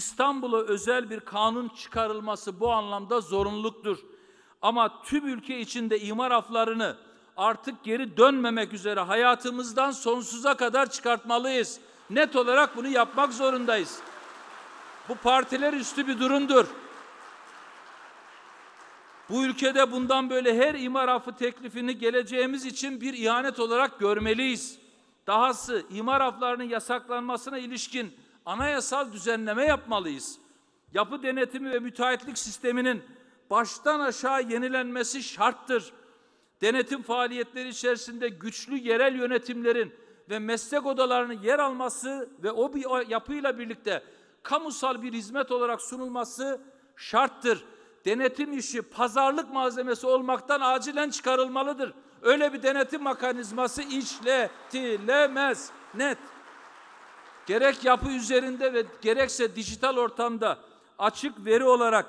İstanbul'a özel bir kanun çıkarılması bu anlamda zorunluluktur. Ama tüm ülke içinde imar aflarını artık geri dönmemek üzere hayatımızdan sonsuza kadar çıkartmalıyız. Net olarak bunu yapmak zorundayız. Bu partiler üstü bir durumdur. Bu ülkede bundan böyle her imar affı teklifini geleceğimiz için bir ihanet olarak görmeliyiz. Dahası imar afflarının yasaklanmasına ilişkin anayasal düzenleme yapmalıyız. Yapı denetimi ve müteahhitlik sisteminin baştan aşağı yenilenmesi şarttır. Denetim faaliyetleri içerisinde güçlü yerel yönetimlerin ve meslek odalarının yer alması ve o bir yapıyla birlikte kamusal bir hizmet olarak sunulması şarttır. Denetim işi pazarlık malzemesi olmaktan acilen çıkarılmalıdır. Öyle bir denetim mekanizması işletilemez. Net. Gerek yapı üzerinde ve gerekse dijital ortamda açık veri olarak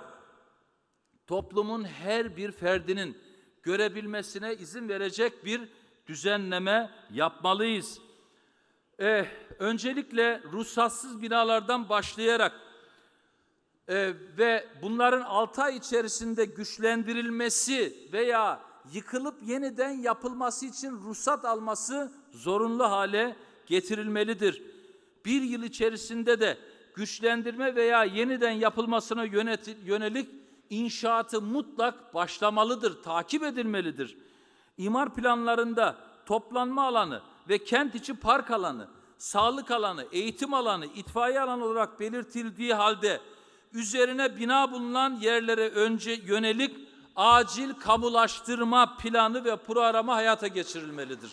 toplumun her bir ferdinin görebilmesine izin verecek bir düzenleme yapmalıyız. Eh, öncelikle ruhsatsız binalardan başlayarak e, ve bunların 6 ay içerisinde güçlendirilmesi veya yıkılıp yeniden yapılması için ruhsat alması zorunlu hale getirilmelidir. Bir yıl içerisinde de güçlendirme veya yeniden yapılmasına yönelik inşaatı mutlak başlamalıdır, takip edilmelidir. İmar planlarında toplanma alanı ve kent içi park alanı, sağlık alanı, eğitim alanı, itfaiye alanı olarak belirtildiği halde üzerine bina bulunan yerlere önce yönelik acil kamulaştırma planı ve programı hayata geçirilmelidir.